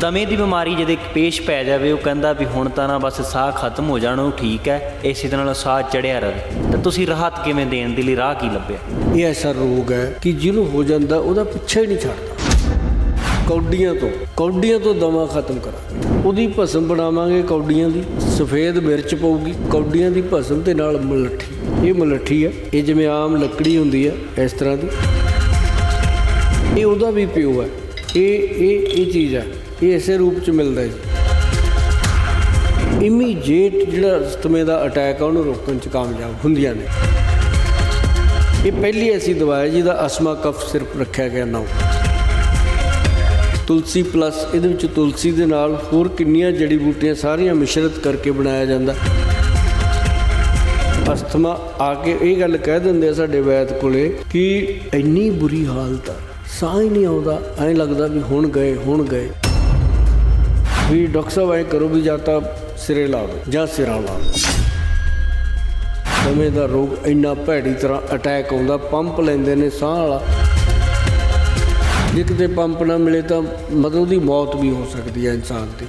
ਦਮੇ ਦੀ ਬਿਮਾਰੀ ਜਿਹਦੇ ਪੇਸ਼ ਪੈ ਜਾਵੇ, ਉਹ ਕਹਿੰਦਾ ਵੀ ਹੁਣ ਤਾਂ ਨਾ ਬਸ ਸਾਹ ਖਤਮ ਹੋ ਜਾਣਾ, ਉਹ ਠੀਕ ਹੈ, ਇਸੇ ਤਰ੍ਹਾਂ ਨਾਲ ਸਾਹ ਚੜਿਆ ਰਹੇ। ਤਾਂ ਤੁਸੀਂ ਰਾਹਤ ਕਿਵੇਂ ਦੇਣ ਦੇ ਲਈ ਰਾਹ ਕੀ ਲੱਭਿਆ? ਇਹ ਐਸਾ ਰੋਗ ਹੈ ਕਿ ਜਿਹਨੂੰ ਹੋ ਜਾਂਦਾ ਉਹਦਾ ਪਿੱਛਾ ਹੀ ਨਹੀਂ ਛੱਡਦਾ। ਕੌਡੀਆਂ ਤੋਂ ਕੌਡੀਆਂ ਤੋਂ ਦਮਾ ਖਤਮ ਕਰਾਂਗੇ ਉਹਦੀ ਭਸਮ ਬਣਾਵਾਂਗੇ ਕੌਡੀਆਂ ਦੀ, ਸਫੇਦ ਮਿਰਚ ਪਊਗੀ, ਕੌਡੀਆਂ ਦੀ ਭਸਮ ਤੇ ਨਾਲ ਮਲੱਠੀ। ਇਹ ਮਲੱਠੀ ਹੈ, ਇਹ ਜਿਵੇਂ ਆਮ ਲੱਕੜੀ ਹੁੰਦੀ ਹੈ, ਇਸ ਤਰ੍ਹਾਂ ਦੀ। ਇਹ ਉਹਦਾ ਵੀ ਪਿਓ ਹੈ। ਇਹ ਇਹ ਇਹ ਚੀਜ਼ ਹੈ। ਇਹ ਇਸੇ ਰੂਪ ਚ ਮਿਲਦਾ ਹੈ। ਜੀ ਇਮੀਡੀਏਟ ਜਿਹੜਾ ਅਸਤਮੇ ਦਾ ਅਟੈਕ ਆ, ਉਹਨੂੰ ਰੋਕਣ ਚ ਕਾਮਯਾਬ ਹੁੰਦੀਆਂ ਨੇ। ਇਹ ਪਹਿਲੀ ਐਸੀ ਦਵਾ ਹੈ ਜਿਹਦਾ ਅਸਮਾ ਕਫ ਸਿਰਫ ਰੱਖਿਆ ਗਿਆ ਨਾਮ ਤੁਲਸੀ ਪਲੱਸ ਇਹਦੇ ਵਿੱਚ ਤੁਲਸੀ ਦੇ ਨਾਲ ਹੋਰ ਕਿੰਨੀਆਂ ਜੜੀ ਬੂਟੀਆਂ ਸਾਰੀਆਂ ਮਿਸ਼ਰਤ ਕਰਕੇ ਬਣਾਇਆ ਜਾਂਦਾ। ਅਸਥਮਾ ਆ ਕੇ ਇਹ ਗੱਲ ਕਹਿ ਦਿੰਦੇ ਆ ਸਾਡੇ ਵੈਦ ਕੋਲੇ ਕਿ ਇੰਨੀ ਬੁਰੀ ਹਾਲਤ ਆ। ਸਾਹ ਹੀ ਨਹੀਂ ਆਉਂਦਾ। ਐਂ ਲੱਗਦਾ ਵੀ ਹੁਣ ਗਏ ਹੁਣ ਗਏ। ਵੀ ਡਾਕਟਰ ਸਾਹਿਬ ਐਂ ਕਰੋ ਵੀ ਜਾਂ ਤਾਂ ਸਿਰੇ ਲਾ ਦਿਓ ਜਾਂ ਸਿਰਾਂ ਲਾ ਦਿਓ ਸਮੇਂ ਦਾ ਰੋਗ ਇੰਨਾ ਭੈੜੀ ਤਰ੍ਹਾਂ ਅਟੈਕ ਆਉਂਦਾ ਪੰਪ ਲੈਂਦੇ ਨੇ ਸਾਹ ਵਾਲਾ। ਜੇ ਕਿਤੇ ਪੰਪ ਨਾ ਮਿਲੇ ਤਾਂ ਮਤਲਬ ਦੀ ਮੌਤ ਵੀ ਹੋ ਸਕਦੀ ਹੈ ਇਨਸਾਨ ਦੀ।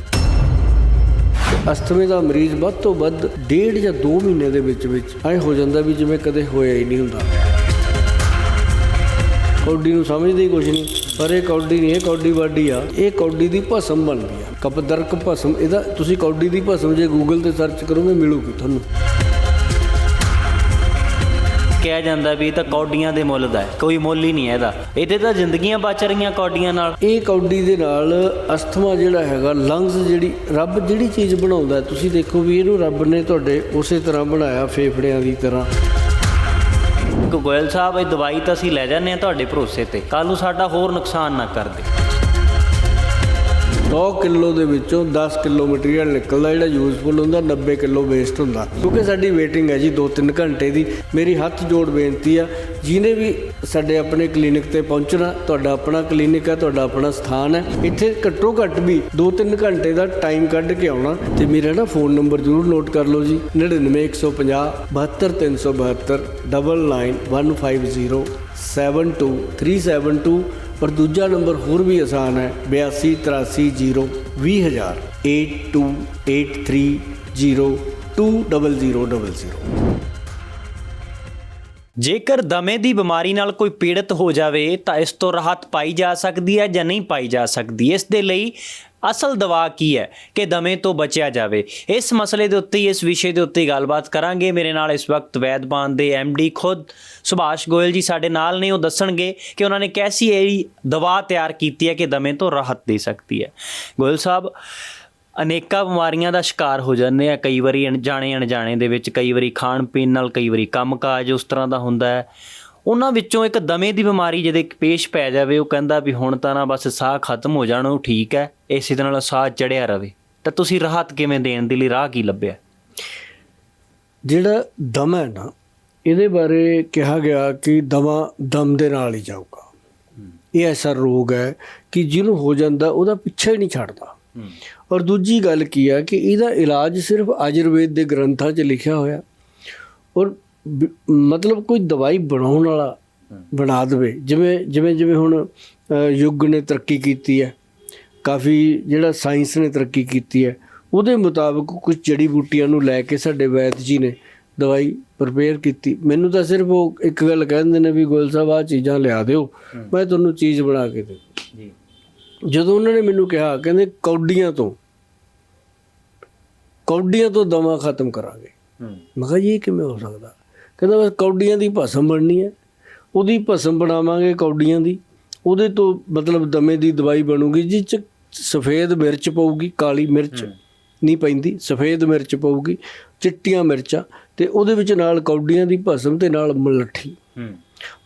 ਤੇ ਅਸਥਮੇ ਦਾ ਮਰੀਜ਼ ਵੱਧ ਤੋਂ ਵੱਧ ਡੇਢ ਜਾਂ 2 ਮਹੀਨੇ ਦੇ ਵਿੱਚ ਵਿੱਚ ਐ ਹੋ ਜਾਂਦਾ ਵੀ ਜਿਵੇਂ ਕਦੇ ਹੋਇਆ ਹੀ ਨਹੀਂ ਹੁੰਦਾ। ਕੌਡੀ ਨੂੰ ਸਮਝਦੇ ਹੀ ਕੁਝ ਨਹੀਂ। ਪਰ ਇਹ ਕੌਡੀ ਨਹੀਂ ਇਹ ਕੌਡੀ ਵਾਡੀ ਆ। ਇਹ ਕੌਡੀ ਦੀ ਭਸਮ ਬਣਦੀ ਆ। ਕਪਦਰਕ ਭਸਮ ਇਹਦਾ ਤੁਸੀਂ ਕੌਡੀ ਦੀ ਭਸਮ ਜੇ ਗੂਗਲ ਤੇ ਸਰਚ ਕਰੋਗੇ ਮਿਲੂਗੀ ਤੁਹਾਨੂੰ। ਕਿਹਾ ਜਾਂਦਾ ਵੀ ਇਹ ਤਾਂ ਕੌਡੀਆਂ ਦੇ ਮੁੱਲ ਦਾ ਹੈ ਕੋਈ ਮੁੱਲ ਹੀ ਨਹੀਂ ਹੈ ਇਹਦਾ। ਇਹਦੇ ਤਾਂ ਜ਼ਿੰਦਗੀਆਂ ਬਚ ਰਹੀਆਂ ਕੌਡੀਆਂ ਨਾਲ। ਇਹ ਕੌਡੀ ਦੇ ਨਾਲ ਅਸਥਮਾ ਜਿਹੜਾ ਹੈਗਾ ਲੰਗਸ ਜਿਹੜੀ ਰੱਬ ਜਿਹੜੀ ਚੀਜ਼ ਬਣਾਉਂਦਾ ਤੁਸੀਂ ਦੇਖੋ ਵੀ ਇਹਨੂੰ ਰੱਬ ਨੇ ਤੁਹਾਡੇ ਉਸੇ ਤਰ੍ਹਾਂ ਬਣਾਇਆ ਫੇਫੜਿਆਂ ਦੀ ਤਰ੍ਹਾਂ। ਗੋਇਲ ਸਾਹਿਬ, ਇਹ ਦਵਾਈ ਤਾਂ ਅਸੀਂ ਲੈ ਜਾਂਦੇ ਆ ਤੁਹਾਡੇ ਭਰੋਸੇ ਤੇ। ਕੱਲ ਨੂੰ ਸਾਡਾ ਹੋਰ ਨੁਕਸਾਨ ਨਾ ਕਰ ਦੇ। 100 ਕਿਲੋ ਦੇ ਵਿੱਚੋਂ 10 ਕਿਲੋ ਮਟੀਰੀਅਲ ਨਿਕਲਦਾ, ਜਿਹੜਾ ਯੂਜ਼ਫੁਲ ਹੁੰਦਾ 90 ਕਿਲੋ ਵੇਸਟ ਹੁੰਦਾ। ਕਿਉਂਕਿ ਸਾਡੀ ਵੇਟਿੰਗ ਹੈ ਜੀ 2-3 ਘੰਟੇ ਦੀ। ਮੇਰੀ ਹੱਥ ਜੋੜ ਬੇਨਤੀ ਆ ਜਿਹਨੇ ਵੀ ਸਾਡੇ ਆਪਣੇ ਕਲੀਨਿਕ ਤੇ ਪਹੁੰਚਣਾ, ਤੁਹਾਡਾ ਆਪਣਾ ਕਲੀਨਿਕ ਹੈ, ਤੁਹਾਡਾ ਆਪਣਾ ਸਥਾਨ ਹੈ, ਇੱਥੇ ਘੱਟੋ ਘੱਟ ਵੀ 2-3 ਘੰਟੇ ਦਾ ਟਾਈਮ ਕੱਢ ਕੇ ਆਉਣਾ ਤੇ ਮੇਰਾ ਨਾ ਫੋਨ ਨੰਬਰ ਜ਼ਰੂਰ ਨੋਟ ਕਰ ਲਓ ਜੀ 99150 72372 99150 72372 ਪਰ ਦੂਜਾ ਨੰਬਰ ਹੋਰ ਵੀ ਆਸਾਨ ਹੈ 8283020000 8283020000 ਜੇਕਰ ਦਮੇ ਦੀ ਬਿਮਾਰੀ ਨਾਲ ਕੋਈ ਪੀੜਤ ਹੋ ਜਾਵੇ, ਤਾਂ ਇਸ ਤੋਂ ਰਾਹਤ ਪਾਈ ਜਾ ਸਕਦੀ ਹੈ ਜਾਂ ਨਹੀਂ ਪਾਈ ਜਾ ਸਕਦੀ? ਇਸ ਦੇ ਲਈ ਅਸਲ ਦਵਾ ਕੀ ਹੈ ਕਿ ਦਮੇ ਤੋਂ ਬਚਿਆ ਜਾਵੇ? ਇਸ ਮਸਲੇ ਦੇ ਉੱਤੇ, ਇਸ ਵਿਸ਼ੇ ਦੇ ਉੱਤੇ ਗੱਲਬਾਤ ਕਰਾਂਗੇ। ਮੇਰੇ ਨਾਲ ਇਸ ਵਕਤ ਵੈਦਬਾਨ ਦੇ ਡੀ ਖੁਦ ਸੁਭਾਸ਼ ਗੋਇਲ ਜੀ ਸਾਡੇ ਨਾਲ ਨੇ। ਉਹ ਦੱਸਣਗੇ ਕਿ ਉਹਨਾਂ ਨੇ ਕੈਸੀ ਇਹ ਦਵਾ ਤਿਆਰ ਕੀਤੀ ਹੈ ਕਿ ਦਮੇ ਤੋਂ ਰਾਹਤ ਦੇ ਸਕਦੀ ਹੈ। ਗੋਇਲ ਸਾਹਿਬ ਅਨੇਕਾਂ ਬਿਮਾਰੀਆਂ ਦਾ ਸ਼ਿਕਾਰ ਹੋ ਜਾਂਦੇ ਆ। ਕਈ ਵਾਰੀ ਅਣਜਾਣੇ ਅਣਜਾਣੇ ਦੇ ਵਿੱਚ ਕਈ ਵਾਰੀ ਖਾਣ ਪੀਣ ਨਾਲ ਕਈ ਵਾਰੀ ਕੰਮਕਾਜ ਉਸ ਤਰ੍ਹਾਂ ਦਾ ਹੁੰਦਾ ਹੈ। ਉਹਨਾਂ ਵਿੱਚੋਂ ਇੱਕ ਦਮੇ ਦੀ ਬਿਮਾਰੀ ਜਿਹਦੇ ਪੇਸ਼ ਪੈ ਜਾਵੇ ਉਹ ਕਹਿੰਦਾ ਵੀ ਹੁਣ ਤਾਂ ਨਾ ਬਸ ਸਾਹ ਖਤਮ ਹੋ ਜਾਣਾ ਉਹ ਠੀਕ ਹੈ ਇਸੇ ਤਰ੍ਹਾਂ ਨਾਲ ਸਾਹ ਚੜਿਆ ਰਵੇ। ਤਾਂ ਤੁਸੀਂ ਰਾਹਤ ਕਿਵੇਂ ਦੇਣ ਦੇ ਲਈ ਰਾਹ ਕੀ ਲੱਭਿਆ? ਜਿਹੜਾ ਦਮ ਹੈ ਨਾ ਇਹਦੇ ਬਾਰੇ ਕਿਹਾ ਗਿਆ ਕਿ ਦਮਾ ਦਮ ਦੇ ਨਾਲ ਹੀ ਜਾਊਗਾ। ਇਹ ਐਸਾ ਰੋਗ ਹੈ ਕਿ ਜਿਹਨੂੰ ਹੋ ਜਾਂਦਾ ਉਹਦਾ ਪਿੱਛਾ ਹੀ ਨਹੀਂ ਛੱਡਦਾ। ਔਰ ਦੂਜੀ ਗੱਲ ਕੀ ਹੈ ਕਿ ਇਹਦਾ ਇਲਾਜ ਸਿਰਫ ਆਯੁਰਵੇਦ ਦੇ ਗ੍ਰੰਥਾਂ 'ਚ ਲਿਖਿਆ ਹੋਇਆ। ਔਰ ਮਤਲਬ ਕੋਈ ਦਵਾਈ ਬਣਾਉਣ ਵਾਲਾ ਬਣਾ ਦੇਵੇ। ਜਿਵੇਂ ਜਿਵੇਂ ਜਿਵੇਂ ਹੁਣ ਯੁੱਗ ਨੇ ਤਰੱਕੀ ਕੀਤੀ ਹੈ। ਕਾਫੀ ਜਿਹੜਾ ਸਾਇੰਸ ਨੇ ਤਰੱਕੀ ਕੀਤੀ ਹੈ। ਉਹਦੇ ਮੁਤਾਬਕ ਕੁਝ ਜੜੀ ਬੂਟੀਆਂ ਨੂੰ ਲੈ ਕੇ ਸਾਡੇ ਵੈਦ ਜੀ ਨੇ ਦਵਾਈ ਪ੍ਰਪੇਅਰ ਕੀਤੀ। ਮੈਨੂੰ ਤਾਂ ਸਿਰਫ ਉਹ ਇੱਕ ਗੱਲ ਕਹਿੰਦੇ ਨੇ ਵੀ ਗੋਲ ਸਾਹਿਬ ਆ ਚੀਜ਼ਾਂ ਲਿਆ ਦਿਓ। ਮੈਂ ਤੁਹਾਨੂੰ ਚੀਜ਼ ਬਣਾ ਕੇ ਦੇ ਜੀ। ਜਦੋਂ ਉਹਨਾਂ ਨੇ ਮੈਨੂੰ ਕਿਹਾ ਕਹਿੰਦੇ ਕੌਡੀਆਂ ਤੋਂ ਕੌਡੀਆਂ ਤੋਂ ਦਮਾ ਖਤਮ ਕਰਾਂਗੇ। ਮੈਂ ਕਿਹਾ ਇਹ ਕਿਵੇਂ ਹੋ ਸਕਦਾ? ਕਹਿੰਦਾ ਬਸ ਕੌਡੀਆਂ ਦੀ ਭਸਮ ਬਣਨੀ ਹੈ। ਉਹਦੀ ਭਸਮ ਬਣਾਵਾਂਗੇ ਕੌਡੀਆਂ ਦੀ। ਉਹਦੇ ਤੋਂ ਮਤਲਬ ਦਮੇ ਦੀ ਦਵਾਈ ਬਣੂਗੀ ਜਿਸ ਚ ਸਫੇਦ ਮਿਰਚ ਪਊਗੀ ਕਾਲੀ ਮਿਰਚ ਨਹੀਂ ਪੈਂਦੀ ਸਫੇਦ ਮਿਰਚ ਪਊਗੀ ਚਿੱਟੀਆਂ ਮਿਰਚਾਂ। ਤੇ ਉਹਦੇ ਵਿੱਚ ਨਾਲ ਕੌਡੀਆਂ ਦੀ ਭਸਮ ਤੇ ਨਾਲ ਮਲੱਠੀ। ਹੂੰ।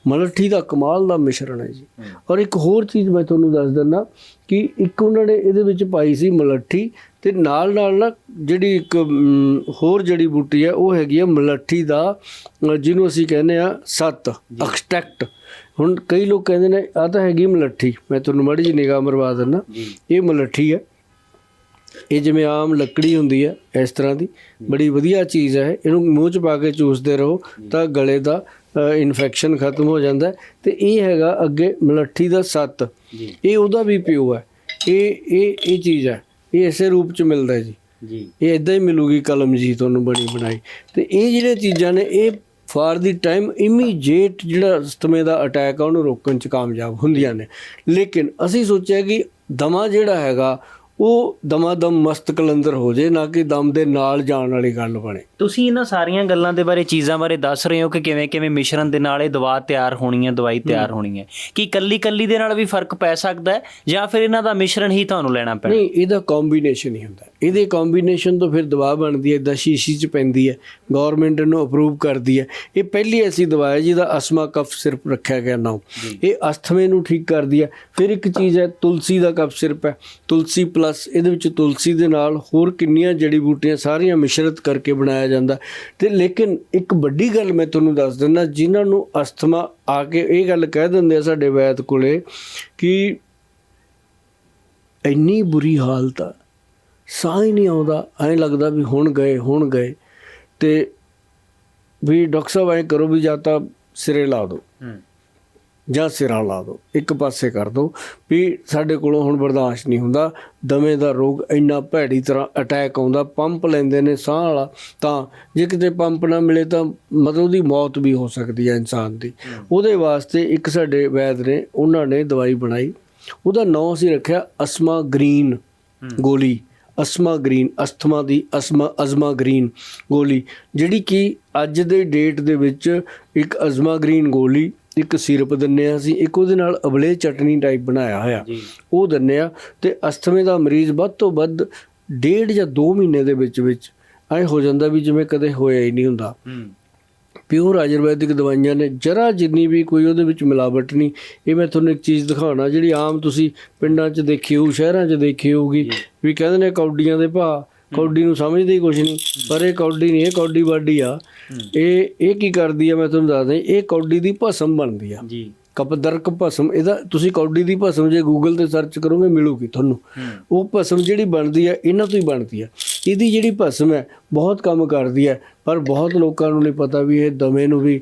ਮਲੱਠੀ ਦਾ ਕਮਾਲ ਦਾ ਮਿਸ਼ਰਣ ਹੈ ਜੀ। ਔਰ ਇੱਕ ਹੋਰ ਚੀਜ਼ ਮੈਂ ਤੁਹਾਨੂੰ ਦੱਸ ਦਿੰਦਾ ਕਿ ਇੱਕ ਉਹਨਾਂ ਨੇ ਇਹਦੇ ਵਿੱਚ ਪਾਈ ਸੀ ਮਲੱਠੀ ਤੇ ਨਾਲ ਨਾਲ ਨਾ ਜਿਹੜੀ ਇੱਕ ਹੋਰ ਜੜੀ ਬੂਟੀ ਹੈ ਉਹ ਹੈਗੀ ਹੈ ਮਲੱਠੀ ਦਾ ਜਿਹਨੂੰ ਅਸੀਂ ਕਹਿੰਦੇ ਆ ਸੱਤ ਐਕਸਟ੍ਰੈਕਟ ਹੁਣ ਕਈ ਲੋਕ ਕਹਿੰਦੇ ਨੇ ਆ ਤਾਂ ਹੈਗੀ ਮਲੱਠੀ। ਮੈਂ ਤੁਹਾਨੂੰ ਮਾੜੀ ਜਿਹੀ ਨਿਗਾਹ ਮਰਵਾ ਦਿੰਦਾ। ਇਹ ਮਲੱਠੀ ਹੈ। ਇਹ ਜਿਵੇਂ ਆਮ ਲੱਕੜੀ ਹੁੰਦੀ ਹੈ ਇਸ ਤਰ੍ਹਾਂ ਦੀ ਬੜੀ ਵਧੀਆ ਚੀਜ਼ ਹੈ। ਇਹਨੂੰ ਮੂੰਹ 'ਚ ਪਾ ਕੇ ਚੂਸਦੇ ਰਹੋ ਤਾਂ ਗਲੇ ਦਾ ਇਨਫੈਕਸ਼ਨ ਖਤਮ ਹੋ ਜਾਂਦਾ ਤੇ ਇਹ ਹੈਗਾ ਅੱਗੇ ਮਲੱਠੀ ਦਾ ਸੱਤ। ਇਹ ਉਹਦਾ ਵੀ ਪਿਓ ਹੈ। ਇਹ ਇਹ ਇਹ ਚੀਜ਼ ਹੈ। ਇਹ ਇਸੇ ਰੂਪ ਚ ਮਿਲਦਾ ਹੈ ਜੀ। ਜੀ। ਇਹ ਇਦਾਂ ਹੀ ਮਿਲੂਗੀ ਕਲਮ ਜੀ ਤੁਹਾਨੂੰ ਬਣੀ ਬਣਾਈ। ਤੇ ਇਹ ਜਿਹੜੀਆਂ ਚੀਜ਼ਾਂ ਨੇ ਇਹ ਫਾਰ ਦੀ ਟਾਈਮ ਇਮੀਡੀਏਟ ਜਿਹੜਾ ਅਸਥਮੇ ਦਾ ਅਟੈਕ ਆ ਉਹਨੂੰ ਰੋਕਣ ਚ ਕਾਮਯਾਬ ਹੁੰਦੀਆਂ ਨੇ। ਲੇਕਿਨ ਅਸੀਂ ਸੋਚਿਆ ਕਿ ਦਮਾ ਜਿਹੜਾ ਹੈਗਾ ਉਹ ਦਮਾ ਦਮ ਮਸਤ ਕਲੰਦਰ ਹੋ ਜੇ ਨਾ ਕਿ ਦਮ ਦੇ ਨਾਲ ਜਾਣ ਵਾਲੀ ਗੱਲ ਬਣੇ। ਤੁਸੀਂ ਇਹਨਾਂ ਸਾਰੀਆਂ ਗੱਲਾਂ ਦੇ ਬਾਰੇ ਚੀਜ਼ਾਂ ਬਾਰੇ ਦੱਸ ਰਹੇ ਹੋ ਕਿ ਕਿਵੇਂ ਕਿਵੇਂ ਮਿਸ਼ਰਣ ਦੇ ਨਾਲ ਇਹ ਦਵਾ ਤਿਆਰ ਹੋਣੀ ਹੈ ਦਵਾਈ ਤਿਆਰ ਹੋਣੀ ਹੈ। ਕੀ ਕੱਲੀ ਕੱਲੀ ਦੇ ਨਾਲ ਵੀ ਫ਼ਰਕ ਪੈ ਸਕਦਾ ਹੈ ਜਾਂ ਫਿਰ ਇਹਨਾਂ ਦਾ ਮਿਸ਼ਰਣ ਹੀ ਤੁਹਾਨੂੰ ਲੈਣਾ ਪੈਣਾ? ਨਹੀਂ ਇਹਦਾ ਕੰਬੀਨੇਸ਼ਨ ਹੀ ਹੁੰਦਾ ਇਹਦੇ ਕੰਬੀਨੇਸ਼ਨ ਤੋਂ ਫਿਰ ਦਵਾ ਬਣਦੀ ਹੈ ਇਦਾਂ ਸ਼ੀਸ਼ੀ ਚ ਪੈਂਦੀ ਹੈ ਗਵਰਨਮੈਂਟ ਇਹਨੂੰ ਅਪਰੂਵ ਕਰਦੀ ਹੈ। ਇਹ ਪਹਿਲੀ ਐਸੀ ਦਵਾ ਹੈ ਜਿਹਦਾ ਅਸਮਾ ਕਫ ਸਿਰਪ ਰੱਖਿਆ ਗਿਆ ਨਾਮ ਇਹ ਅਸਥਮੇ ਨੂੰ ਠੀਕ ਕਰਦੀ ਹੈ। ਫਿਰ ਇੱਕ ਚੀਜ਼ ਹੈ ਤੁਲਸੀ ਦਾ ਕਫ ਸਿਰਪ ਹੈ। ਤੁਲਸੀ ਪਲੱਸ ਇਹਦੇ ਵਿੱਚ ਤੁਲਸੀ ਦੇ ਨਾਲ ਹੋਰ ਕਿੰਨੀਆਂ ਜੜੀ ਬੂਟੀਆਂ ਸਾਰੀਆਂ ਮਿਸ਼ਰਤ ਕਰਕੇ ਬਣਾਇਆ ਜਾਂਦਾ। ਤੇ ਲੇਕਿਨ ਇੱਕ ਵੱਡੀ ਗੱਲ ਮੈਂ ਤੁਹਾਨੂੰ ਦੱਸ ਦਿੰਦਾ ਜਿਨ੍ਹਾਂ ਨੂੰ ਅਸਥਮਾ ਆ ਕੇ ਇਹ ਗੱਲ ਕਹਿ ਦਿੰਦੇ ਆ ਸਾਡੇ ਵੈਦ ਕੋਲੇ ਕਿ ਇੰਨੀ ਬੁਰੀ ਹਾਲਤ ਆ ਸਾਹ ਹੀ ਨਹੀਂ ਆਉਂਦਾ। ਐਂ ਲੱਗਦਾ ਵੀ ਹੁਣ ਗਏ ਹੁਣ ਗਏ। ਤੇ ਵੀ ਡਾਕਟਰ ਸਾਹਿਬ ਐਂ ਕਰੋ ਵੀ ਜਾਂ ਤਾਂ ਸਿਰੇ ਲਾ ਦਿਓ। ਹੂੰ। ਜਾਂ ਸਿਰਾਂ ਲਾ ਦਿਓ। ਇੱਕ ਪਾਸੇ ਕਰ ਦਿਓ। ਵੀ ਸਾਡੇ ਕੋਲੋਂ ਹੁਣ ਬਰਦਾਸ਼ਤ ਨਹੀਂ ਹੁੰਦਾ। ਦਮੇ ਦਾ ਰੋਗ ਇੰਨਾ ਭੈੜੀ ਤਰ੍ਹਾਂ ਅਟੈਕ ਆਉਂਦਾ। ਪੰਪ ਲੈਂਦੇ ਨੇ ਸਾਹ ਵਾਲਾ। ਤਾਂ ਜੇ ਕਿਤੇ ਪੰਪ ਨਾ ਮਿਲੇ ਤਾਂ ਮਤਲਬ ਉਹਦੀ ਮੌਤ ਵੀ ਹੋ ਸਕਦੀ ਹੈ ਇਨਸਾਨ ਦੀ। ਉਹਦੇ ਵਾਸਤੇ ਇੱਕ ਸਾਡੇ ਵੈਦ ਨੇ ਉਹਨਾਂ ਨੇ ਦਵਾਈ ਬਣਾਈ। ਉਹਦਾ ਨਾਮ ਅਸੀਂ ਰੱਖਿਆ ਅਸਮਾ ਗ੍ਰੀਨ ਗੋਲੀ। ਅਸਮਾ ਗ੍ਰੀਨ ਅਸਥਮਾ ਦੀ ਅਸਮਾ ਅਜ਼ਮਾ ਗ੍ਰੀਨ ਗੋਲੀ ਜਿਹੜੀ ਕਿ ਅੱਜ ਦੇ ਡੇਟ ਦੇ ਵਿੱਚ ਇੱਕ ਅਜ਼ਮਾ ਗ੍ਰੀਨ ਗੋਲੀ ਇੱਕ ਸਿਰਪ ਦਿੰਨੇ ਆ ਅਸੀਂ ਇੱਕ ਉਹਦੇ ਨਾਲ ਅਬਲੇ ਚਟਨੀ ਟਾਈਪ ਬਣਾਇਆ ਹੋਇਆ। ਉਹ ਦਿੰਨੇ ਆ ਤੇ ਅਸਥਮੇ ਦਾ ਮਰੀਜ਼ ਵੱਧ ਤੋਂ ਵੱਧ ਡੇਢ ਜਾਂ 2 ਮਹੀਨੇ ਦੇ ਵਿੱਚ ਵਿੱਚ ਐ ਹੋ ਜਾਂਦਾ ਵੀ ਜਿਵੇਂ ਕਦੇ ਹੋਇਆ ਹੀ ਨਹੀਂ ਹੁੰਦਾ। ਪਿਓਰ ਆਯੁਰਵੈਦਿਕ ਦਵਾਈਆਂ ਨੇ। ਜਰਾ ਜਿੰਨੀ ਵੀ ਕੋਈ ਉਹਦੇ ਵਿੱਚ ਮਿਲਾਵਟ ਨਹੀਂ। ਇਹ ਮੈਂ ਤੁਹਾਨੂੰ ਇੱਕ ਚੀਜ਼ ਦਿਖਾਉਣਾ ਜਿਹੜੀ ਆਮ ਤੁਸੀਂ ਪਿੰਡਾਂ 'ਚ ਦੇਖੀ ਹੋਊ ਸ਼ਹਿਰਾਂ 'ਚ ਦੇਖੀ ਹੋਊਗੀ ਵੀ ਕਹਿੰਦੇ ਨੇ ਕੌਡੀਆਂ ਦੇ ਭਾਅ ਕੌਡੀ ਨੂੰ ਸਮਝਦੇ ਹੀ ਕੁਛ ਨਹੀਂ। ਪਰ ਇਹ ਕੌਡੀ ਨਹੀਂ ਇਹ ਕੌਡੀ ਬਾਡੀ ਆ। ਇਹ ਇਹ ਕੀ ਕਰਦੀ ਆ ਮੈਂ ਤੁਹਾਨੂੰ ਦੱਸਦਾ ਇਹ ਕੌਡੀ ਦੀ ਭਸਮ ਬਣਦੀ ਆ। ਜੀ। ਕਪਦਰਕ ਭਸਮ ਇਹਦਾ ਤੁਸੀਂ ਕੌਡੀ ਦੀ ਭਸਮ ਜੇ ਗੂਗਲ ਤੇ ਸਰਚ ਕਰੋਗੇ ਮਿਲੂਗੀ ਤੁਹਾਨੂੰ। ਉਹ ਭਸਮ ਜਿਹੜੀ ਬਣਦੀ ਹੈ ਇਹਨਾਂ ਤੋਂ ਹੀ ਬਣਦੀ ਹੈ ਇਹਦੀ ਜਿਹੜੀ ਭਸਮ ਹੈ ਬਹੁਤ ਕੰਮ ਕਰਦੀ ਹੈ ਪਰ ਬਹੁਤ ਲੋਕਾਂ ਨੂੰ ਨਹੀਂ ਪਤਾ ਵੀ ਇਹ ਦਮੇ ਨੂੰ ਵੀ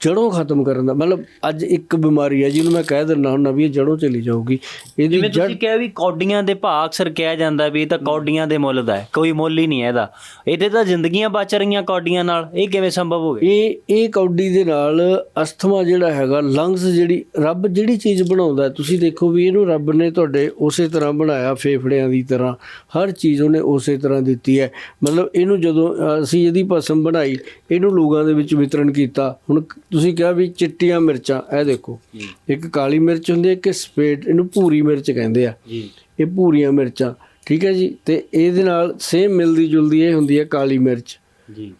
ਜੜੋਂ ਖਤਮ ਕਰਨ ਦਾ ਮਤਲਬ ਅੱਜ ਇੱਕ ਬਿਮਾਰੀ ਹੈ ਜਿਹਨੂੰ ਮੈਂ ਕਹਿ ਦਿੰਦਾ ਹੁੰਦਾ ਵੀ ਇਹ ਜੜੋਂ ਚਲੀ ਜਾਊਗੀ। ਇਹਦੀ ਜਿਵੇਂ ਜੜ ਤੁਸੀਂ ਕਿਹਾ ਵੀ ਕੌਡੀਆਂ ਦੇ ਭਾਅ ਅਕਸਰ ਕਿਹਾ ਜਾਂਦਾ ਵੀ ਇਹ ਤਾਂ ਕੌਡੀਆਂ ਦੇ ਮੁੱਲ ਦਾ ਹੈ ਕੋਈ ਮੁੱਲ ਹੀ ਨਹੀਂ ਹੈ ਇਹਦਾ। ਇਹਦੇ ਤਾਂ ਜ਼ਿੰਦਗੀਆਂ ਬਚ ਰਹੀਆਂ ਕੌਡੀਆਂ ਨਾਲ ਇਹ ਕਿਵੇਂ ਸੰਭਵ ਹੋ ਗਿਆ ਇਹ ਇਹ ਕੌਡੀ ਦੇ ਨਾਲ ਅਸਥਮਾ ਜਿਹੜਾ ਹੈਗਾ ਲੰਗਸ ਜਿਹੜੀ ਰੱਬ ਜਿਹੜੀ ਚੀਜ਼ ਬਣਾਉਂਦਾ ਤੁਸੀਂ ਦੇਖੋ ਵੀ ਇਹਨੂੰ ਰੱਬ ਨੇ ਤੁਹਾਡੇ ਉਸੇ ਤਰ੍ਹਾਂ ਬਣਾਇਆ ਫੇਫੜਿਆਂ ਦੀ ਤਰ੍ਹਾਂ ਹਰ ਚੀਜ਼ ਉਹਨੇ ਉਸੇ ਤਰ੍ਹਾਂ ਦਿੱਤੀ ਹੈ। ਮਤਲਬ ਇਹਨੂੰ ਜਦੋਂ ਅਸੀਂ ਇਹਦੀ ਭਸਮ ਬਣਾਈ ਇਹਨੂੰ ਲੋਕਾਂ ਦੇ ਵਿੱਚ ਵਿਤਰਨ ਕੀਤਾ। ਹੁਣ ਕ- ਤੁਸੀਂ ਕਿਹਾ ਵੀ ਚਿੱਟੀਆਂ ਮਿਰਚਾਂ ਇਹ ਦੇਖੋ। ਇੱਕ ਕਾਲੀ ਮਿਰਚ ਹੁੰਦੀ ਹੈ ਇੱਕ ਸਪੇਟ ਇਹਨੂੰ ਭੂਰੀ ਮਿਰਚ ਕਹਿੰਦੇ ਆ। ਜੀ। ਇਹ ਭੂਰੀਆਂ ਮਿਰਚਾਂ ਠੀਕ ਹੈ ਜੀ? ਤੇ ਇਹਦੇ ਨਾਲ ਸੇਮ ਮਿਲਦੀ ਜੁਲਦੀ ਇਹ ਹੁੰਦੀ ਹੈ ਕਾਲੀ ਮਿਰਚ। ਜੀ।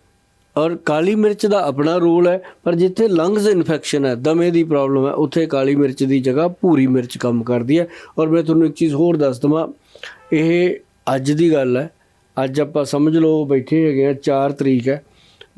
ਔਰ ਕਾਲੀ ਮਿਰਚ ਦਾ ਆਪਣਾ ਰੋਲ ਹੈ ਪਰ ਜਿੱਥੇ ਲੰਗਸ ਇਨਫੈਕਸ਼ਨ ਹੈ ਦਮੇ ਦੀ ਪ੍ਰੋਬਲਮ ਹੈ ਉੱਥੇ ਕਾਲੀ ਮਿਰਚ ਦੀ ਜਗ੍ਹਾ ਭੂਰੀ ਮਿਰਚ ਕੰਮ ਕਰਦੀ ਹੈ। ਔਰ ਮੈਂ ਤੁਹਾਨੂੰ ਇੱਕ ਚੀਜ਼ ਹੋਰ ਦੱਸ ਦਵਾਂ ਇਹ ਅੱਜ ਦੀ ਗੱਲ ਹੈ। ਅੱਜ ਆਪਾਂ ਸਮਝ ਲਓ ਬੈਠੇ ਹੈਗੇ ਆ 4 ਤਰੀਕ ਹੈ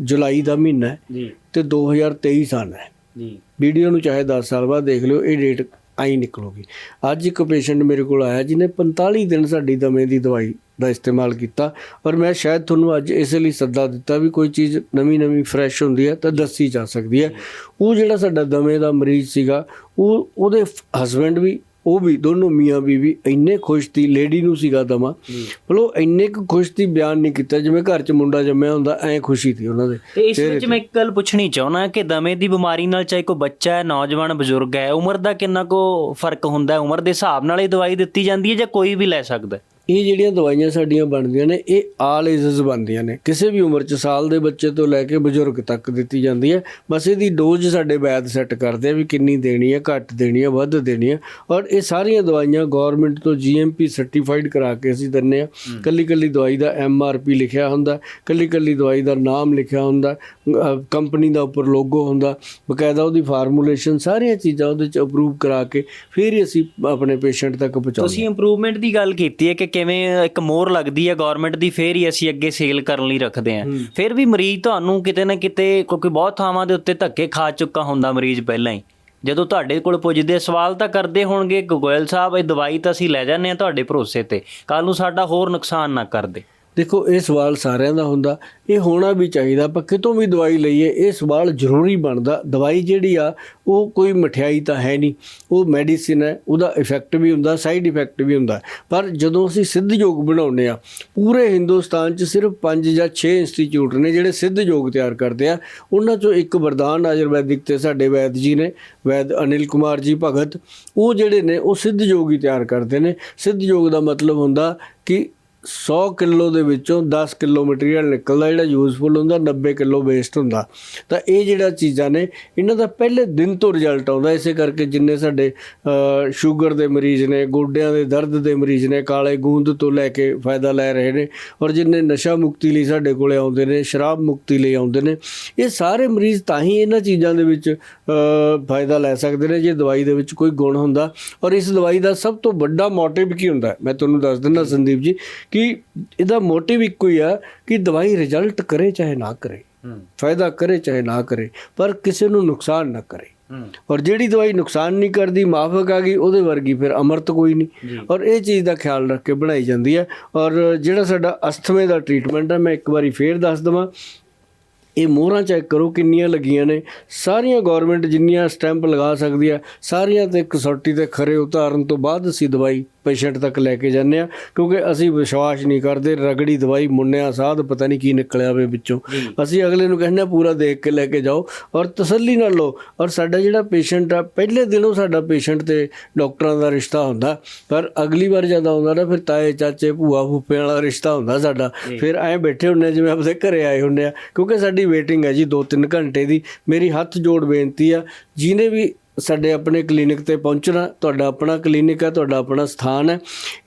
ਜੁਲਾਈ ਦਾ ਮਹੀਨਾ ਹੈ ਜੀ। ਤੇ 2023 ਸਾਲ ਹੈ। ਜੀ। ਵੀਡੀਓ ਨੂੰ ਚਾਹੇ 10 ਸਾਲ ਬਾਅਦ ਦੇਖ ਲਿਓ ਇਹ ਡੇਟ ਆਈ ਨਿਕਲੂਗੀ। ਅੱਜ ਇੱਕ ਪੇਸ਼ੈਂਟ ਮੇਰੇ ਕੋਲ ਆਇਆ ਜਿਹਨੇ 45 ਦਿਨ ਸਾਡੀ ਦਮੇ ਦੀ ਦਵਾਈ ਦਾ ਇਸਤੇਮਾਲ ਕੀਤਾ ਔਰ ਮੈਂ ਸ਼ਾਇਦ ਤੁਹਾਨੂੰ ਅੱਜ ਇਸ ਲਈ ਸੱਦਾ ਦਿੱਤਾ ਵੀ ਕੋਈ ਚੀਜ਼ ਨਵੀਂ ਨਵੀਂ ਫਰੈਸ਼ ਹੁੰਦੀ ਹੈ ਤਾਂ ਦੱਸੀ ਜਾ ਸਕਦੀ ਹੈ। ਉਹ ਜਿਹੜਾ ਸਾਡਾ ਦਮੇ ਦਾ ਮਰੀਜ਼ ਸੀਗਾ ਉਹ ਉਹਦੇ ਹਸਬੰਡ ਵੀ ਉਹ ਵੀ ਦੋਨੋਂ ਮੀਆਂ ਬੀਵੀ ਇੰਨੇ ਖੁਸ਼ ਸੀ ਲੇਡੀ ਨੂੰ ਸੀਗਾ ਦਮਾ। ਮਤਲਬ ਇੰਨੇ ਕੁ ਖੁਸ਼ ਸੀ ਬਿਆਨ ਨਹੀਂ ਕੀਤਾ। ਜਿਵੇਂ ਘਰ 'ਚ ਮੁੰਡਾ ਜੰਮਿਆ ਹੁੰਦਾ ਐਂ ਖੁਸ਼ੀ ਸੀ ਉਹਨਾਂ ਦੇ। ਤੇ ਇਸ ਵਿੱਚ ਮੈਂ ਇੱਕ ਗੱਲ ਪੁੱਛਣੀ ਚਾਹੁੰਦਾ ਕਿ ਦਮੇ ਦੀ ਬਿਮਾਰੀ ਨਾਲ ਚਾਹੇ ਕੋਈ ਬੱਚਾ ਹੈ ਨੌਜਵਾਨ ਬਜ਼ੁਰਗ ਹੈ ਉਮਰ ਦਾ ਕਿੰਨਾ ਕੋ ਫ਼ਰਕ ਹੁੰਦਾ ਹੈ? ਉਮਰ ਦੇ ਹਿਸਾਬ ਨਾਲ ਇਹ ਦਵਾਈ ਦਿੱਤੀ ਜਾਂਦੀ ਹੈ ਜਾਂ ਕੋਈ ਵੀ ਲੈ ਸਕਦਾ ਹੈ? ਇਹ ਜਿਹੜੀਆਂ ਦਵਾਈਆਂ ਸਾਡੀਆਂ ਬਣਦੀਆਂ ਨੇ ਇਹ ਆਲ ਏਜਸ ਬਣਦੀਆਂ ਨੇ। ਕਿਸੇ ਵੀ ਉਮਰ 'ਚ ਸਾਲ ਦੇ ਬੱਚੇ ਤੋਂ ਲੈ ਕੇ ਬਜ਼ੁਰਗ ਤੱਕ ਦਿੱਤੀ ਜਾਂਦੀ ਹੈ। ਬਸ ਇਹਦੀ ਡੋਜ਼ ਸਾਡੇ ਵੈਦ ਸੈੱਟ ਕਰਦੇ ਆ ਵੀ ਕਿੰਨੀ ਦੇਣੀ ਹੈ ਘੱਟ ਦੇਣੀ ਹੈ ਵੱਧ ਦੇਣੀ ਹੈ। ਔਰ ਇਹ ਸਾਰੀਆਂ ਦਵਾਈਆਂ ਗਵਰਨਮੈਂਟ ਤੋਂ ਜੀਐਮਪੀ ਸਰਟੀਫਾਈਡ ਕਰਾ ਕੇ ਅਸੀਂ ਦਿੰਨੇ ਆ ਕੱਲੀ ਕੱਲੀ ਦਵਾਈ ਦਾ ਐਮਆਰਪੀ ਲਿਖਿਆ ਹੁੰਦਾ ਕੱਲੀ ਕੱਲੀ ਦਵਾਈ ਦਾ ਨਾਮ ਲਿਖਿਆ ਹੁੰਦਾ ਕੰਪਨੀ ਦਾ ਉੱਪਰ ਲੋਗੋ ਹੁੰਦਾ ਬਕਾਇਦਾ ਉਹਦੀ ਫਾਰਮੂਲੇਸ਼ਨ ਸਾਰੀਆਂ ਚੀਜ਼ਾਂ ਉਹਦੇ 'ਚ ਅਪਰੂਵ ਕਰਾ ਕੇ ਫਿਰ ਹੀ ਅਸੀਂ ਆਪਣੇ ਪੇਸ਼ੈਂਟ ਤੱਕ ਪਹੁੰਚਾਉਂਦੇ ਤੁਸੀਂ ਇੰਪਰੂਵਮੈਂਟ ਦੀ ਗੱਲ ਕੀਤੀ ਹੈ ਕਿ ਕਿਵੇਂ ਇੱਕ ਮੋਹਰ ਲੱਗਦੀ ਹੈ ਗਵਰਨਮੈਂਟ ਦੀ ਫੇਰ ਹੀ ਅਸੀਂ ਅੱਗੇ ਸੇਲ ਕਰਨ ਲਈ ਰੱਖਦੇ ਹਾਂ। ਫਿਰ ਵੀ ਮਰੀਜ਼ ਤੁਹਾਨੂੰ ਕਿਤੇ ਨਾ ਕਿਤੇ ਕਿਉਂਕਿ ਬਹੁਤ ਥਾਵਾਂ ਦੇ ਉੱਤੇ ਧੱਕੇ ਖਾ ਚੁੱਕਾ ਹੁੰਦਾ ਮਰੀਜ਼ ਪਹਿਲਾਂ ਹੀ। ਜਦੋਂ ਤੁਹਾਡੇ ਕੋਲ ਪੁੱਜਦੇ ਸਵਾਲ ਤਾਂ ਕਰਦੇ ਹੋਣਗੇ ਗੋਇਲ ਸਾਹਿਬ ਇਹ ਦਵਾਈ ਤਾਂ ਅਸੀਂ ਲੈ ਜਾਂਦੇ ਹਾਂ ਤੁਹਾਡੇ ਭਰੋਸੇ ਤੇ। ਕੱਲ ਨੂੰ ਸਾਡਾ ਹੋਰ ਨੁਕਸਾਨ ਨਾ ਕਰ ਦੇ ਦੇਖੋ, ਇਹ ਸਵਾਲ ਸਾਰਿਆਂ ਦਾ ਹੁੰਦਾ। ਇਹ ਹੋਣਾ ਵੀ ਚਾਹੀਦਾ, ਆਪਾਂ ਕਿਤੋਂ ਵੀ ਦਵਾਈ ਲਈਏ, ਇਹ ਸਵਾਲ ਜ਼ਰੂਰੀ ਬਣਦਾ। ਦਵਾਈ ਜਿਹੜੀ ਆ, ਉਹ ਕੋਈ ਮਠਿਆਈ ਤਾਂ ਹੈ ਨਹੀਂ। ਉਹ ਮੈਡੀਸਿਨ ਹੈ, ਉਹਦਾ ਇਫੈਕਟ ਵੀ ਹੁੰਦਾ, ਸਾਈਡ ਇਫੈਕਟ ਵੀ ਹੁੰਦਾ। ਪਰ ਜਦੋਂ ਅਸੀਂ ਸਿੱਧ ਯੋਗ ਬਣਾਉਂਦੇ ਆ, ਪੂਰੇ ਹਿੰਦੁਸਤਾਨ 'ਚ ਸਿਰਫ 5 ਜਾਂ 6 ਇੰਸਟੀਚਿਊਟ ਨੇ ਜਿਹੜੇ ਸਿੱਧ ਯੋਗ ਤਿਆਰ ਕਰਦੇ ਆ। ਉਹਨਾਂ 'ਚੋਂ ਇੱਕ ਵਰਦਾਨ ਆਯੁਰਵੈਦਿਕ ਤੇ ਸਾਡੇ ਵੈਦ ਜੀ ਨੇ, ਵੈਦ ਅਨਿਲ ਕੁਮਾਰ ਜੀ ਭਗਤ, ਉਹ ਜਿਹੜੇ ਨੇ, ਉਹ ਸਿੱਧ ਯੋਗ ਹੀ ਤਿਆਰ ਕਰਦੇ ਨੇ। ਸਿੱਧ ਯੋਗ ਦਾ ਮਤਲਬ ਹੁੰਦਾ ਕਿ 100 ਕਿਲੋ ਦੇ ਵਿੱਚੋਂ 10 ਕਿਲੋ ਮਟੀਰੀਅਲ ਨਿਕਲਦਾ, ਜਿਹੜਾ ਯੂਜ਼ਫੁਲ ਹੁੰਦਾ 90 ਕਿਲੋ ਵੇਸਟ ਹੁੰਦਾ। ਤਾਂ ਇਹ ਜਿਹੜਾ ਚੀਜ਼ਾਂ ਨੇ, ਇਹਨਾਂ ਦਾ ਪਹਿਲੇ ਦਿਨ ਤੋਂ ਰਿਜ਼ਲਟ ਆਉਂਦਾ, ਇਸੇ ਕਰਕੇ ਜਿੰਨੇ ਸਾਡੇ ਸ਼ੂਗਰ ਦੇ ਮਰੀਜ਼ ਨੇ, ਗੋਡਿਆਂ ਦੇ ਦਰਦ ਦੇ ਮਰੀਜ਼ ਨੇ, ਕਾਲੇ ਗੂੰਦ ਤੋਂ ਲੈ ਕੇ ਫਾਇਦਾ ਲੈ ਰਹੇ ਨੇ, ਔਰ ਜਿੰਨੇ ਨਸ਼ਾ ਮੁਕਤੀ ਲਈ ਸਾਡੇ ਕੋਲੇ ਆਉਂਦੇ ਨੇ, ਸ਼ਰਾਬ ਮੁਕਤੀ ਲਈ ਆਉਂਦੇ ਨੇ, ਇਹ ਸਾਰੇ ਮਰੀਜ਼ ਤਾਂ ਹੀ ਇਹਨਾਂ ਚੀਜ਼ਾਂ ਦੇ ਵਿੱਚ ਫਾਇਦਾ ਲੈ ਸਕਦੇ ਨੇ, ਜੇ ਦਵਾਈ ਦੇ ਵਿੱਚ ਕੋਈ ਗੁਣ ਹੁੰਦਾ। ਔਰ ਇਸ ਦਵਾਈ ਦਾ ਸਭ ਤੋਂ ਵੱਡਾ ਮੋਟਿਵ ਕੀ ਹੁੰਦਾ? ਮੈਂ ਤੁਹਾਨੂੰ ਦੱਸ ਦਿੰਦਾ ਸੰਦੀਪ ਜੀ ਕਿ ਇਹਦਾ ਮੋਟਿਵ ਇੱਕੋ ਹੀ ਆ ਕਿ ਦਵਾਈ ਰਿਜ਼ਲਟ ਕਰੇ ਚਾਹੇ ਨਾ ਕਰੇ ਫਾਇਦਾ ਕਰੇ ਚਾਹੇ ਨਾ ਕਰੇ ਪਰ ਕਿਸੇ ਨੂੰ ਨੁਕਸਾਨ ਨਾ ਕਰੇ। ਔਰ ਜਿਹੜੀ ਦਵਾਈ ਨੁਕਸਾਨ ਨਹੀਂ ਕਰਦੀ ਮਾਫਕ ਆ ਗਈ ਉਹਦੇ ਵਰਗੀ ਫਿਰ ਅਮਰਤ ਕੋਈ ਨਹੀਂ। ਔਰ ਇਹ ਚੀਜ਼ ਦਾ ਖਿਆਲ ਰੱਖ ਕੇ ਬਣਾਈ ਜਾਂਦੀ ਹੈ। ਔਰ ਜਿਹੜਾ ਸਾਡਾ ਅਸਥਮੇ ਦਾ ਟ੍ਰੀਟਮੈਂਟ ਹੈ ਮੈਂ ਇੱਕ ਵਾਰੀ ਫੇਰ ਦੱਸ ਦਵਾਂ। ਇਹ ਮੋਹਰਾਂ ਚੈੱਕ ਕਰੋ ਕਿੰਨੀਆਂ ਲੱਗੀਆਂ ਨੇ। ਸਾਰੀਆਂ ਗਵਰਨਮੈਂਟ ਜਿੰਨੀਆਂ ਸਟੈਂਪ ਲਗਾ ਸਕਦੀ ਆ ਸਾਰੀਆਂ ਤੇ ਕਸੌਟੀ ਤੇ ਖਰੇ ਉਤਾਰਨ ਤੋਂ ਬਾਅਦ ਅਸੀਂ ਦਵਾਈ ਪੇਸ਼ੈਂਟ ਤੱਕ ਲੈ ਕੇ ਜਾਂਦੇ ਆ ਕਿਉਂਕਿ ਅਸੀਂ ਵਿਸ਼ਵਾਸ ਨਹੀਂ ਕਰਦੇ ਰਗੜੀ ਦਵਾਈ ਮੁੰਨਿਆ ਸਾਧ ਪਤਾ ਨਹੀਂ ਕੀ ਨਿਕਲਿਆ ਵੇ ਵਿੱਚੋਂ। ਅਸੀਂ ਅਗਲੇ ਨੂੰ ਕਹਿੰਦੇ ਆ ਪੂਰਾ ਦੇਖ ਕੇ ਲੈ ਕੇ ਜਾਓ ਔਰ ਤਸੱਲੀ ਨਾਲ ਲਓ ਔਰ ਸਾਡਾ ਜਿਹੜਾ ਪੇਸ਼ੈਂਟ ਆ ਪਹਿਲੇ ਦਿਨੋਂ ਸਾਡਾ ਪੇਸ਼ੈਂਟ ਤੇ ਡਾਕਟਰਾਂ ਦਾ ਰਿਸ਼ਤਾ ਹੁੰਦਾ ਪਰ ਅਗਲੀ ਵਾਰ ਜਦ ਆਉਂਦਾ ਨਾ ਫਿਰ ਤਾਏ ਚਾਚੇ ਭੂਆ ਫੁੱਫੇ ਵਾਲਾ ਰਿਸ਼ਤਾ ਹੁੰਦਾ ਸਾਡਾ। ਫਿਰ ਐਂ ਬੈਠੇ ਹੁੰਨੇ ਜਿਵੇਂ ਆਪਦੇ ਘਰੇ ਆਏ ਹੁੰਨੇ ਆ ਕਿਉਂਕਿ ਸਾਡੀ ਵੇਟਿੰਗ ਹੈ ਜੀ 2-3 ਘੰਟੇ ਦੀ। ਮੇਰੀ ਹੱਥ ਜੋੜ ਬੇਨਤੀ ਆ, ਜਿਹਨੇ ਵੀ ਸਾਡੇ ਆਪਣੇ ਕਲੀਨਿਕ ਤੇ ਪਹੁੰਚਣਾ, ਤੁਹਾਡਾ ਆਪਣਾ ਕਲੀਨਿਕ ਹੈ, ਤੁਹਾਡਾ ਆਪਣਾ ਸਥਾਨ ਹੈ,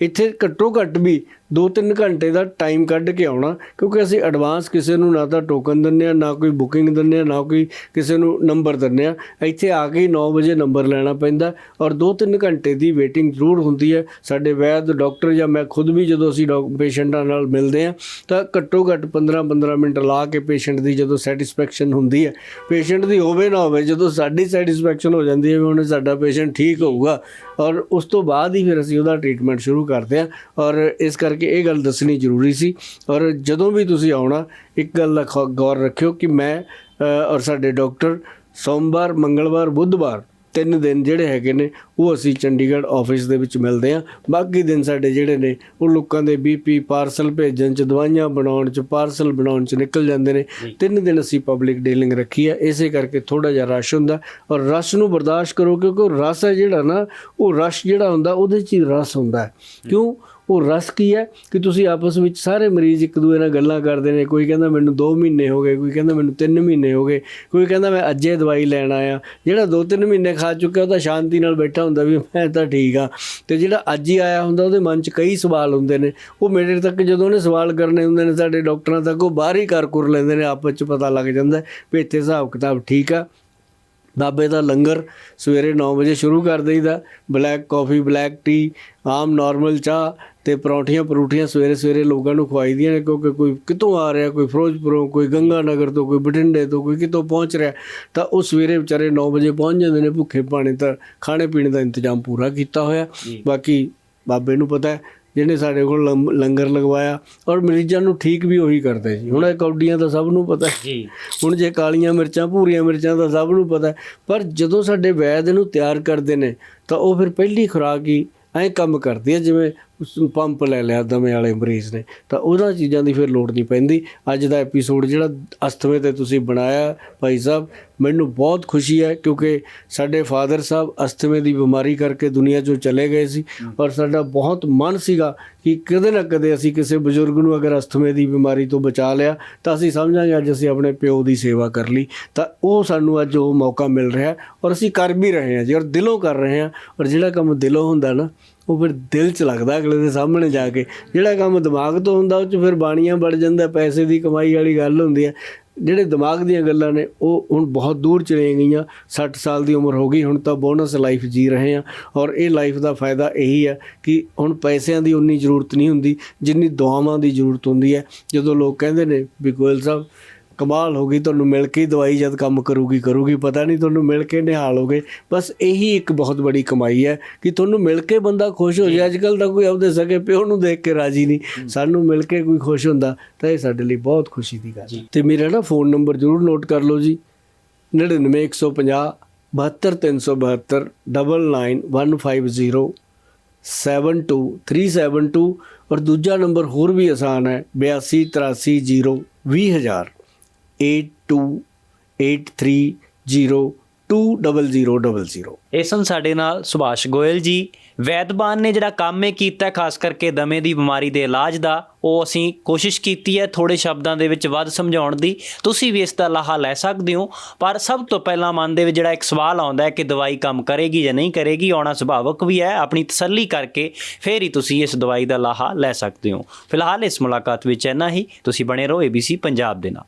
ਇੱਥੇ ਘੱਟੋ ਘੱਟ ਵੀ 2-3 ਘੰਟੇ ਦਾ ਟਾਈਮ ਕੱਢ ਕੇ ਆਉਣਾ, ਕਿਉਂਕਿ ਅਸੀਂ ਐਡਵਾਂਸ ਕਿਸੇ ਨੂੰ ਨਾ ਤਾਂ ਟੋਕਨ ਦਿੰਨੇ ਆ ਨਾ ਕੋਈ ਬੁਕਿੰਗ ਦਿੰਨੇ ਆ ਨਾ ਕੋਈ ਕਿਸੇ ਨੂੰ ਨੰਬਰ ਦਿੰਨੇ ਆ ਇੱਥੇ ਆ ਕੇ ਹੀ 9 ਵਜੇ ਨੰਬਰ ਲੈਣਾ ਪੈਂਦਾ ਔਰ 2-3 ਘੰਟੇ ਦੀ ਵੇਟਿੰਗ ਜ਼ਰੂਰ ਹੁੰਦੀ ਹੈ। ਸਾਡੇ ਵੈਦ ਡਾਕਟਰ ਜਾਂ ਮੈਂ ਖੁਦ ਵੀ ਜਦੋਂ ਅਸੀਂ ਪੇਸ਼ੈਂਟਾਂ ਨਾਲ ਮਿਲਦੇ ਆ ਤਾਂ ਘੱਟੋ ਘੱਟ 15-15 ਮਿੰਟ ਲਾ ਕੇ ਪੇਸ਼ੈਂਟ ਦੀ ਜਦੋਂ ਸੈਟੀਸਫੈਕਸ਼ਨ ਹੁੰਦੀ ਹੈ ਪੇਸ਼ੈਂਟ ਦੀ ਹੋਵੇ ਨਾ ਹੋਵੇ, ਜਦੋਂ ਸਾਡੀ ਸੈਟੀਸਫੈਕਸ਼ਨ ਹੋ ਜਾਂਦੀ ਹੈ ਵੀ ਹੁਣ ਸਾਡਾ ਪੇਸ਼ੈਂਟ ਠੀਕ ਹੋਊਗਾ ਔਰ ਉਸ ਤੋਂ ਬਾਅਦ ਹੀ ਫਿਰ ਅਸੀਂ ਉਹਦਾ ਟ੍ਰੀਟਮੈਂਟ ਸ਼ੁਰੂ ਕਰਦੇ ਹਾਂ। ਔਰ ਇਸ ਕਰਕੇ ਇਹ ਗੱਲ ਦੱਸਣੀ ਜ਼ਰੂਰੀ ਸੀ। ਔਰ ਜਦੋਂ ਵੀ ਤੁਸੀਂ ਆਉਣਾ, ਇੱਕ ਗੱਲ ਦਾ ਖ- ਗੌਰ ਰੱਖਿਓ ਕਿ ਮੈਂ ਔਰ ਸਾਡੇ ਡਾਕਟਰ ਸੋਮਵਾਰ, ਮੰਗਲਵਾਰ, ਬੁੱਧਵਾਰ ਤਿੰਨ ਦਿਨ ਜਿਹੜੇ ਹੈਗੇ ਨੇ ਉਹ ਅਸੀਂ ਚੰਡੀਗੜ੍ਹ ਆਫਿਸ ਦੇ ਵਿੱਚ ਮਿਲਦੇ ਹਾਂ। ਬਾਕੀ ਦਿਨ ਸਾਡੇ ਜਿਹੜੇ ਨੇ ਉਹ ਲੋਕਾਂ ਦੇ ਬੀਪੀ ਪਾਰਸਲ ਭੇਜਣ ਚ ਦਵਾਈਆਂ ਬਣਾਉਣ ਚ ਪਾਰਸਲ ਬਣਾਉਣ ਚ ਨਿਕਲ ਜਾਂਦੇ ਨੇ। ਤਿੰਨ ਦਿਨ ਅਸੀਂ ਪਬਲਿਕ ਡੀਲਿੰਗ ਰੱਖੀ ਹੈ। ਇਸੇ ਕਰਕੇ ਥੋੜਾ ਜਿਹਾ ਰਸ਼ ਹੁੰਦਾ ਔਰ ਰਸ਼ ਨੂੰ ਬਰਦਾਸ਼ਤ ਕਰੋ ਕਿਉਂਕਿ ਉਹ ਰਸ ਹੈ ਜਿਹੜਾ ਨਾ ਉਹ ਰਸ਼ ਜਿਹੜਾ ਹੁੰਦਾ ਉਹਦੇ ਚ ਹੀ ਰਸ ਹੁੰਦਾ ਕਿਉਂ? ਉਹ ਰਸ ਕੀ ਹੈ ਕਿ ਤੁਸੀਂ ਆਪਸ ਵਿੱਚ ਸਾਰੇ ਮਰੀਜ਼ ਇੱਕ ਦੂਜੇ ਨਾਲ ਗੱਲਾਂ ਕਰਦੇ ਨੇ, ਕੋਈ ਕਹਿੰਦਾ ਮੈਨੂੰ 2 ਮਹੀਨੇ ਹੋ ਗਏ, ਕੋਈ ਕਹਿੰਦਾ ਮੈਨੂੰ 3 ਮਹੀਨੇ ਹੋ ਗਏ, ਕੋਈ ਕਹਿੰਦਾ ਮੈਂ ਅੱਜੇ ਦਵਾਈ ਲੈਣ ਆਇਆ। ਜਿਹੜਾ 2-3 ਮਹੀਨੇ ਖਾ ਚੁੱਕਿਆ ਉਹਦਾ ਸ਼ਾਂਤੀ ਨਾਲ ਬੈਠਾ ਹੁੰਦਾ ਵੀ ਮੈਂ ਤਾਂ ਠੀਕ ਆ ਤੇ ਜਿਹੜਾ ਅੱਜ ਹੀ ਆਇਆ ਹੁੰਦਾ, ਉਹਦੇ ਮਨ 'ਚ ਕਈ ਸਵਾਲ ਹੁੰਦੇ ਨੇ। ਉਹ ਮੇਰੇ ਤੱਕ ਜਦੋਂ ਉਹਨੇ ਸਵਾਲ ਕਰਨੇ ਹੁੰਦੇ ਨੇ, ਸਾਡੇ ਡਾਕਟਰਾਂ ਤੱਕ, ਉਹ ਬਾਹਰ ਹੀ ਕਰ ਕੁਰ ਲੈਂਦੇ ਨੇ, ਆਪਸ 'ਚ ਪਤਾ ਲੱਗ ਜਾਂਦਾ ਵੀ ਇੱਥੇ ਹਿਸਾਬ ਕਿਤਾਬ ਠੀਕ ਆ। ਬਾਬੇ ਦਾ ਲੰਗਰ ਸਵੇਰੇ 9 ਵਜੇ ਸ਼ੁਰੂ ਕਰ ਦੇਈਦਾ, ਬਲੈਕ ਕਾਫੀ, ਬਲੈਕ ਟੀ, ਆਮ, ਨਾਰਮਲ ਚਾਹ ਤੇ ਪਰੌਂਠੀਆਂ ਪਰੂਠੀਆਂ ਸਵੇਰੇ ਸਵੇਰੇ ਲੋਕਾਂ ਨੂੰ ਖਵਾਈ ਦੀਆਂ ਨੇ ਕਿਉਂਕਿ ਕੋਈ ਕਿਤੋਂ ਆ ਰਿਹਾ ਕੋਈ ਫਿਰੋਜ਼ਪੁਰੋਂ ਕੋਈ ਗੰਗਾ ਨਗਰ ਤੋਂ ਕੋਈ ਬਠਿੰਡੇ ਤੋਂ ਕੋਈ ਕਿਤੋਂ ਪਹੁੰਚ ਰਿਹਾ ਤਾਂ ਉਹ ਸਵੇਰੇ ਵਿਚਾਰੇ 9 ਵਜੇ ਪਹੁੰਚ ਜਾਂਦੇ ਨੇ ਭੁੱਖੇ ਪਾਣੀ ਤਾਂ ਖਾਣੇ ਪੀਣੇ ਦਾ ਇੰਤਜ਼ਾਮ ਪੂਰਾ ਕੀਤਾ ਹੋਇਆ। ਬਾਕੀ ਬਾਬੇ ਨੂੰ ਪਤਾ ਹੈ ਜਿਹਨੇ ਸਾਡੇ ਕੋਲ ਲੰਗਰ ਲਗਵਾਇਆ ਔਰ ਮਰੀਜ਼ਾਂ ਨੂੰ ਠੀਕ ਵੀ ਉਹੀ ਕਰਦੇ ਜੀ। ਹੁਣ ਇਹ ਕੌਡੀਆਂ ਤਾਂ ਸਭ ਨੂੰ ਪਤਾ ਜੀ। ਹੁਣ ਜੇ ਕਾਲੀਆਂ ਮਿਰਚਾਂ ਭੂਰੀਆਂ ਮਿਰਚਾਂ ਦਾ ਸਭ ਨੂੰ ਪਤਾ। ਪਰ ਜਦੋਂ ਸਾਡੇ ਵੈਦ ਇਹਨੂੰ ਤਿਆਰ ਕਰਦੇ ਨੇ ਤਾਂ ਉਹ ਫਿਰ ਪਹਿਲੀ ਖੁਰਾਕ ਹੀ ਐਂ ਕੰਮ ਕਰਦੀ ਹੈ ਜਿਵੇਂ ਉਸ ਪੰਪ ਲੈ ਲਿਆ, ਦਮੇ ਵਾਲੇ ਮਰੀਜ਼ ਨੇ। ਤਾਂ ਉਹਨਾਂ ਚੀਜ਼ਾਂ ਦੀ ਫਿਰ ਲੋੜ ਨਹੀਂ ਪੈਂਦੀ। ਅੱਜ ਦਾ ਐਪੀਸੋਡ ਜਿਹੜਾ ਅਸਥਮੇ ਤੇ ਤੁਸੀਂ ਬਣਾਇਆ ਭਾਈ ਸਾਹਿਬ, ਮੈਨੂੰ ਬਹੁਤ ਖੁਸ਼ੀ ਹੈ ਕਿਉਂਕਿ ਸਾਡੇ ਫਾਦਰ ਸਾਹਿਬ ਅਸਥਮੇ ਦੀ ਬਿਮਾਰੀ ਕਰਕੇ ਦੁਨੀਆ 'ਚੋਂ ਚਲੇ ਗਏ ਸੀ। ਔਰ ਸਾਡਾ ਬਹੁਤ ਮਨ ਸੀਗਾ ਕਿ ਕਦੇ ਨਾ ਕਦੇ ਅਸੀਂ ਕਿਸੇ ਬਜ਼ੁਰਗ ਨੂੰ ਅਗਰ ਅਸਥਮੇ ਦੀ ਬਿਮਾਰੀ ਤੋਂ ਬਚਾ ਲਿਆ, ਤਾਂ ਅਸੀਂ ਸਮਝਾਂਗੇ ਅੱਜ ਅਸੀਂ ਆਪਣੇ ਪਿਓ ਦੀ ਸੇਵਾ ਕਰ ਲਈ। ਤਾਂ ਉਹ ਸਾਨੂੰ ਅੱਜ ਉਹ ਮੌਕਾ ਮਿਲ ਰਿਹਾ ਔਰ ਅਸੀਂ ਕਰ ਵੀ ਰਹੇ ਹਾਂ ਜੀ ਔਰ ਦਿਲੋਂ ਕਰ ਰਹੇ ਹਾਂ। ਔਰ ਜਿਹੜਾ ਕੰਮ ਦਿਲੋਂ ਹੁੰਦਾ ਨਾ ਉਹ ਫਿਰ ਦਿਲ 'ਚ ਲੱਗਦਾ ਅਗਲੇ ਦੇ ਸਾਹਮਣੇ ਜਾ ਕੇ। ਜਿਹੜਾ ਕੰਮ ਦਿਮਾਗ ਤੋਂ ਹੁੰਦਾ, ਉਹ 'ਚ ਫਿਰ ਬਾਣੀਆਂ ਵੜ ਜਾਂਦਾ, ਪੈਸੇ ਦੀ ਕਮਾਈ ਵਾਲੀ ਗੱਲ ਹੁੰਦੀ ਹੈ ਜਿਹੜੇ ਦਿਮਾਗ ਦੀਆਂ ਗੱਲਾਂ ਨੇ, ਉਹ ਹੁਣ ਬਹੁਤ ਦੂਰ ਚਲੇ ਗਈਆਂ। 60 ਸਾਲ ਦੀ ਉਮਰ ਹੋ ਗਈ, ਹੁਣ ਤਾਂ ਬੋਨਸ ਲਾਈਫ ਜੀ ਰਹੇ ਹਾਂ ਔਰ ਇਹ ਲਾਈਫ ਦਾ ਫਾਇਦਾ ਇਹੀ ਆ ਕਿ ਹੁਣ ਪੈਸਿਆਂ ਦੀ ਉਨੀ ਜ਼ਰੂਰਤ ਨਹੀਂ ਹੁੰਦੀ, ਜਿੰਨੀ ਦੁਆਵਾਂ ਦੀ ਜ਼ਰੂਰਤ ਹੁੰਦੀ ਹੈ ਜਦੋਂ ਲੋਕ ਕਹਿੰਦੇ ਨੇ, ਵੀ ਗੋਇਲ ਸਾਹਿਬ ਕਮਾਲ ਹੋ ਗਈ ਤੁਹਾਨੂੰ ਮਿਲ ਕੇ ਦਵਾਈ ਜਦ ਕੰਮ ਕਰੂਗੀ ਕਰੂਗੀ ਪਤਾ ਨਹੀਂ ਤੁਹਾਨੂੰ ਮਿਲ ਕੇ ਨਿਹਾਲ ਹੋ ਗਏ ਬਸ ਇਹੀ ਇੱਕ ਬਹੁਤ ਬੜੀ ਕਮਾਈ ਹੈ ਕਿ ਤੁਹਾਨੂੰ ਮਿਲ ਕੇ ਬੰਦਾ ਖੁਸ਼ ਹੋ ਜਾਏ। ਅੱਜ ਕੱਲ ਤਾਂ ਕੋਈ ਆਪਦੇ ਸਕੇ ਪਿਓ ਨੂੰ ਦੇਖ ਕੇ ਰਾਜੀ ਨਹੀਂ। ਸਾਨੂੰ ਮਿਲ ਕੇ ਕੋਈ ਖੁਸ਼ ਹੁੰਦਾ ਤਾਂ ਇਹ ਸਾਡੇ ਲਈ ਬਹੁਤ ਖੁਸ਼ੀ ਦੀ ਗੱਲ ਹੈ। ਤੇ ਮੇਰਾ ਨਾ ਫੋਨ ਨੰਬਰ ਜ਼ਰੂਰ ਨੋਟ ਕਰ ਲਓ ਜੀ। 99150 72372 99150 72372 ਔਰ ਦੂਜਾ ਨੰਬਰ ਹੋਰ ਵੀ ਆਸਾਨ ਹੈ 8283020000 8283020000 ਇਹ ਸਨ ਸਾਡੇ ਨਾਲ ਸੁਭਾਸ਼ ਗੋਇਲ ਜੀ। ਵੈਦਬਾਨ ਨੇ ਜਿਹੜਾ ਕੰਮ ਇਹ ਕੀਤਾ, ਖਾਸ ਕਰਕੇ ਦਮੇ ਦੀ ਬਿਮਾਰੀ ਦੇ ਇਲਾਜ ਦਾ, ਉਹ ਅਸੀਂ ਕੋਸ਼ਿਸ਼ ਕੀਤੀ ਹੈ ਥੋੜੇ ਸ਼ਬਦਾਂ ਦੇ ਵਿੱਚ ਵੱਧ ਸਮਝਾਉਣ ਦੀ। ਤੁਸੀਂ ਵੀ ਇਸ ਦਾ ਲਾਹਾ ਲੈ ਸਕਦੇ ਹੋ, ਪਰ ਸਭ ਤੋਂ ਪਹਿਲਾਂ ਮਨ ਦੇ ਵਿੱਚ ਜਿਹੜਾ ਇੱਕ ਸਵਾਲ ਆਉਂਦਾ ਹੈ ਕਿ ਦਵਾਈ ਕੰਮ ਕਰੇਗੀ ਜਾਂ ਨਹੀਂ ਕਰੇਗੀ, ਆਉਣਾ ਸੁਭਾਵਕ ਵੀ ਹੈ। ਆਪਣੀ ਤਸੱਲੀ ਕਰਕੇ ਫਿਰ ਹੀ ਤੁਸੀਂ ਇਸ ਦਵਾਈ ਦਾ ਲਾਹਾ ਲੈ ਸਕਦੇ ਹੋ। ਫਿਲਹਾਲ ਇਸ ਮੁਲਾਕਾਤ ਵਿੱਚ ਇੰਨਾ ਹੀ। ਤੁਸੀਂ ਬਣੇ ਰਹੋ ABC ਪੰਜਾਬ ਦੇ ਨਾਲ।